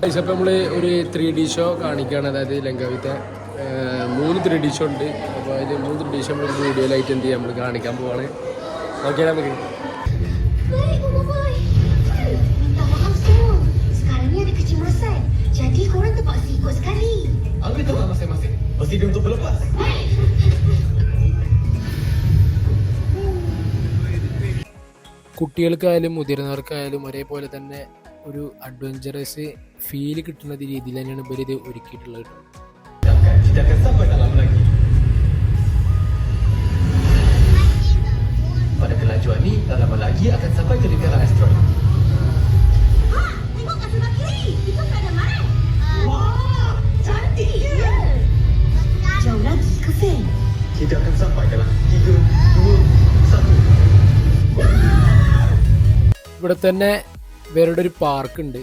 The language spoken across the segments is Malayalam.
അപ്പോൾ നമ്മൾ ഒരു ത്രീ ഡി ഷോ കാണിക്കുകയാണ് അതായത് ലങ്കാവിത്തെ മൂന്ന് ത്രീ ഡി ഷോ ഉണ്ട് അപ്പോൾ അതിൽ മൂന്ന് ത്രീ ഡി ഷോ നമ്മൾ വീഡിയോയിലായിട്ട് എന്ത് ചെയ്യാം നമ്മൾ കാണിക്കാൻ പോവാണ് ഓക്കെ നമുക്ക്. Jadi korang sekali. Masing-masing. Untuk berlepas. കുട്ടികൾക്കായാലും മുതിർന്നവർക്കായാലും ഒരേപോലെ തന്നെ ഒരു അഡ്വഞ്ചറസ് ഫീൽ കിട്ടുന്ന രീതിയിൽ തന്നെയാണ് ഇവർ ഇത് ഒരുക്കിയിട്ടുള്ളത് കേട്ടോ Sedangkan kita akan sampai dalam lagi. Pada kelajuan ni, tak lama lagi akan sampai ke lingkaran asteroid. Ha, tengok kat sebelah kiri. Itu tak ada Mars. Wah, cantik. Ya. Jauh lagi ke, Fan? Kita akan sampai dalam 3, 2, 1. ഇവിടെ തന്നെ ഇവരുടെ ഒരു പാർക്ക് ഉണ്ട്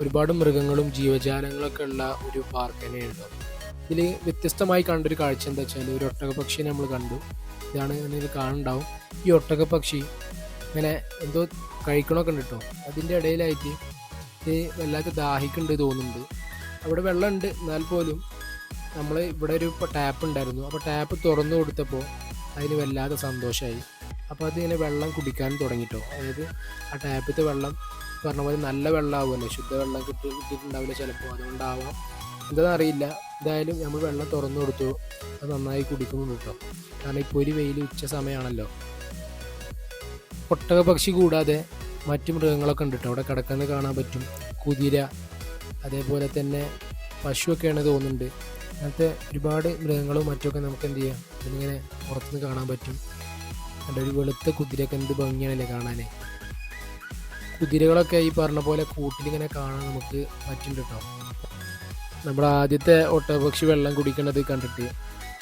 ഒരുപാട് മൃഗങ്ങളും ജീവജാലങ്ങളൊക്കെ ഉള്ള ഒരു പാർക്ക് തന്നെയാണ്. കേട്ടോ ഇതിൽ വ്യത്യസ്തമായി കണ്ടൊരു കാഴ്ച എന്താ വെച്ചാൽ ഒരു ഒട്ടക ഒട്ടകപക്ഷി നമ്മൾ കണ്ടു. ഇതാണ് ഇതിൽ കാണുണ്ടാവും ഈ ഒട്ടക പക്ഷി ഇങ്ങനെ എന്തോ കഴിക്കണമൊക്കെ ഉണ്ട് കേട്ടോ. അതിന്റെ ഇടയിലായിട്ട് ഇത് വല്ലാത്ത ദാഹിക്കുന്നുണ്ട് തോന്നുന്നുണ്ട്. അവിടെ വെള്ളമുണ്ട്. എന്നാൽ പോലും നമ്മൾ ഇവിടെ ഒരു ടാപ്പ് ഉണ്ടായിരുന്നു. അപ്പോൾ ടാപ്പ് തുറന്നു കൊടുത്തപ്പോൾ അതിന് വല്ലാതെ സന്തോഷമായി അപ്പോൾ അതിങ്ങനെ വെള്ളം കുടിക്കാൻ തുടങ്ങിട്ടോ. അതായത് ആ ടാപ്പിലത്തെ വെള്ളം പറഞ്ഞ പോലെ നല്ല വെള്ളമാവുമല്ലോ. ശുദ്ധവെള്ളം കിട്ടി കിട്ടിയിട്ടുണ്ടാവില്ല ചിലപ്പോൾ. അതുകൊണ്ടാവാം. എന്താണെന്ന് അറിയില്ല എന്തായാലും നമ്മൾ വെള്ളം തുറന്നു കൊടുത്തു. അത് നന്നായി കുടിക്കുന്നു കേട്ടോ. കാരണം ഇപ്പോൾ ഒരു വെയിൽ ഉച്ച സമയമാണല്ലോ. ഒട്ടക പക്ഷി കൂടാതെ മറ്റു മൃഗങ്ങളൊക്കെ ഉണ്ട് കേട്ടോ. അവിടെ കിടക്കുന്നത് കാണാൻ പറ്റും. കുതിര അതേപോലെ തന്നെ പശുവൊക്കെയാണ് തോന്നുന്നുണ്ട്. അങ്ങനത്തെ ഒരുപാട് മൃഗങ്ങളും മറ്റുമൊക്കെ നമുക്ക് എന്ത് ചെയ്യാം? ഇതിങ്ങനെ പുറത്തുനിന്ന് കാണാൻ പറ്റും. അതിന്റെ ഒരു വെളുത്ത കുതിരയൊക്കെ എന്ത് ഭംഗിയാണല്ലേ കാണാനേ കുതിരകളൊക്കെ ഈ പറഞ്ഞ പോലെ കൂട്ടിലിങ്ങനെ കാണാൻ നമുക്ക് പറ്റുന്നുണ്ട് കേട്ടോ നമ്മുടെ ആദ്യത്തെ ഒട്ടപക്ഷി വെള്ളം കുടിക്കണത് കണ്ടിട്ട്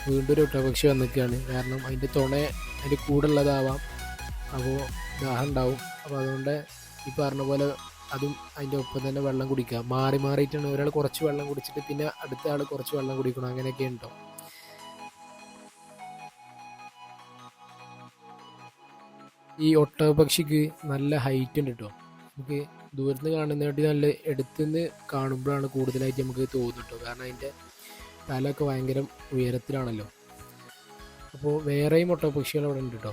വീണ്ടും ഒരു ഒട്ടപക്ഷി വന്നിരിക്കുകയാണ്. കാരണം അതിന്റെ തുണ അതിന്റെ കൂടുള്ളതാവാം. അപ്പോൾ ദാഹം ഉണ്ടാവും. അപ്പോൾ അതുകൊണ്ട് ഈ പറഞ്ഞ പോലെ അതും അതിന്റെ ഒപ്പം തന്നെ വെള്ളം കുടിക്കുക. മാറി മാറിയിട്ടാണ് ഒരാൾ കുറച്ച് വെള്ളം കുടിച്ചിട്ട് പിന്നെ അടുത്ത ആൾ കുറച്ച് വെള്ളം കുടിക്കണം. അങ്ങനെയൊക്കെ ഉണ്ടോ? ഈ ഒട്ടകപക്ഷിക്ക് നല്ല ഹൈറ്റ് ഉണ്ട് കേട്ടോ നമുക്ക് ദൂരത്ത് കാണുന്നതായിട്ട് നല്ല എടുത്തുനിന്ന് കാണുമ്പോഴാണ് കൂടുതലായിട്ട് നമുക്ക് തോന്നുന്നത്. കേട്ടോ കാരണം അതിന്റെ തലമൊക്കെ ഭയങ്കര ഉയരത്തിലാണല്ലോ. അപ്പോൾ വേറെയും ഒട്ടകപക്ഷികൾ അവിടെ ഉണ്ട് കേട്ടോ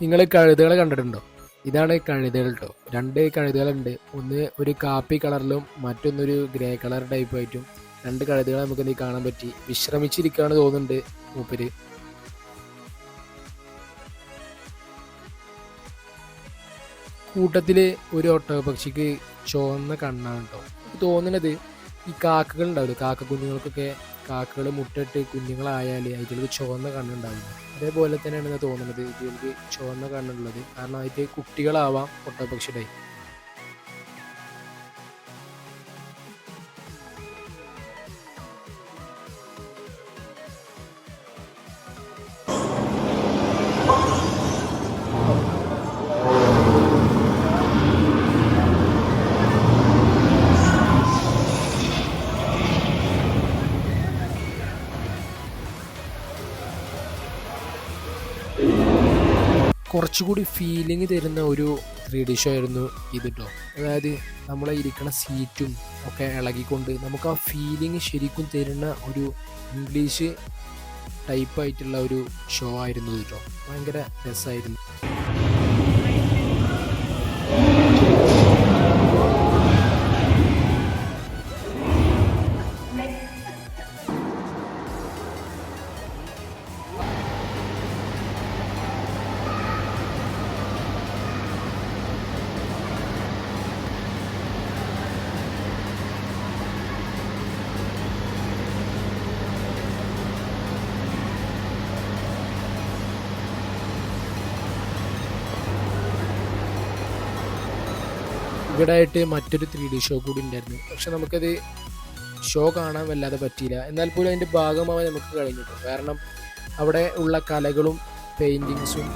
നിങ്ങൾ കഴുതകളെ കണ്ടിട്ടുണ്ടോ? ഇതാണ് കഴുതകൾ കേട്ടോ രണ്ട് കഴുതകളുണ്ട്. ഒന്ന് ഒരു കാപ്പി കളറിലും മറ്റൊന്നൊരു ഗ്രേ കളർ ടൈപ്പായിട്ടും രണ്ട് കഴുതകളെ നമുക്ക് നീ കാണാൻ പറ്റി. വിശ്രമിച്ചിരിക്കുകയാണ് തോന്നുന്നുണ്ട് മൂപ്പര്. കൂട്ടത്തിൽ ഒരു ഒട്ടകപക്ഷിക്ക് ചുവന്ന കണ്ണാണ് കേട്ടോ തോന്നുന്നത് ഈ കാക്കകൾ ഉണ്ടാവില്ല? കാക്ക കുഞ്ഞുങ്ങൾക്കൊക്കെ കാക്കകൾ മുട്ടിട്ട് കുഞ്ഞുങ്ങളായാൽ അതിലേക്ക് ചുവന്ന കണ്ണുണ്ടാവില്ല? അതേപോലെ തന്നെയാണ് തോന്നുന്നത് ഇതിലേക്ക് ചുവന്ന കണ്ണുള്ളത്. കാരണം അതിന്റെ കുട്ടികളാവാം ഒട്ടകപക്ഷിയുടെ കുറച്ചുകൂടി ഫീലിംഗ് തരുന്ന ഒരു ത്രീ ഡി ഷോ ആയിരുന്നു ഇത് കേട്ടോ അതായത് നമ്മളെ ഇരിക്കണ സീറ്റും ഒക്കെ ഇളകിക്കൊണ്ട് നമുക്ക് ആ ഫീലിംഗ് ശരിക്കും തരുന്ന ഒരു ഇംഗ്ലീഷ് ടൈപ്പ് ആയിട്ടുള്ള ഒരു ഷോ ആയിരുന്നു കേട്ടോ ഭയങ്കര രസമായിരുന്നു ഇവിടെ ആയിട്ട് മറ്റൊരു ത്രീ ഡി ഷോ കൂടി ഉണ്ടായിരുന്നു. പക്ഷെ നമുക്കത് ഷോ കാണാൻ വല്ലാതെ പറ്റിയില്ല. എന്നാൽ പോലും അതിന്റെ ഭാഗമാവാൻ നമുക്ക് കഴിഞ്ഞിട്ടു കാരണം അവിടെ ഉള്ള കലകളും പെയിന്റിങ്സും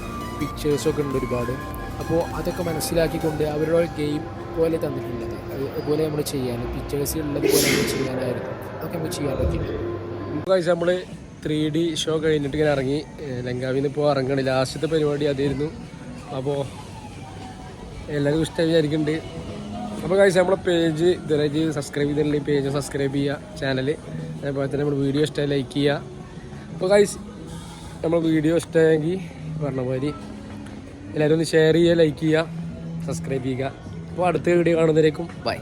പിക്ചേഴ്സും ഒക്കെ ഉണ്ട് ഒരുപാട്. അപ്പോൾ അതൊക്കെ മനസ്സിലാക്കിക്കൊണ്ട് അവരുടെ ഗെയിം പോലെ തന്നിട്ടുണ്ട് അത് അതുപോലെ നമ്മൾ ചെയ്യാൻ പിക്ചേഴ്സ് ഉള്ളത് പോലെ നമ്മൾ ചെയ്യാനായിരുന്നു. അതൊക്കെ നമുക്ക് ചെയ്യാൻ പറ്റില്ല നമ്മൾ ത്രീ ഡി ഷോ കഴിഞ്ഞിട്ട് ഇങ്ങനെ ഇറങ്ങി. ലങ്കാവിൽ നിന്ന് ഇപ്പോൾ ഇറങ്ങണില്ല. ലാസ്റ്റത്തെ പരിപാടി അതായിരുന്നു. അപ്പോൾ എല്ലാവർക്കും ഇഷ്ടമായി വിചാരിക്കുന്നുണ്ട് അപ്പോൾ കഴിച്ച് നമ്മുടെ പേജ് ഇതുവരെ സബ്സ്ക്രൈബ് ചെയ്തിട്ടുണ്ടെങ്കിൽ പേജ് സബ്സ്ക്രൈബ് ചെയ്യുക ചാനൽ അതേപോലെ തന്നെ നമ്മുടെ വീഡിയോ ഇഷ്ടമായി ലൈക്ക് ചെയ്യുക. അപ്പോൾ കഴിച്ച് നമ്മൾ വീഡിയോ ഇഷ്ടമായെങ്കിൽ പറഞ്ഞ മാതിരി എല്ലാവരും ഒന്ന് ഷെയർ ചെയ്യുക ലൈക്ക് ചെയ്യുക സബ്സ്ക്രൈബ് ചെയ്യുക. അപ്പോൾ അടുത്ത വീഡിയോ കാണുന്നതിലേക്കും ബൈ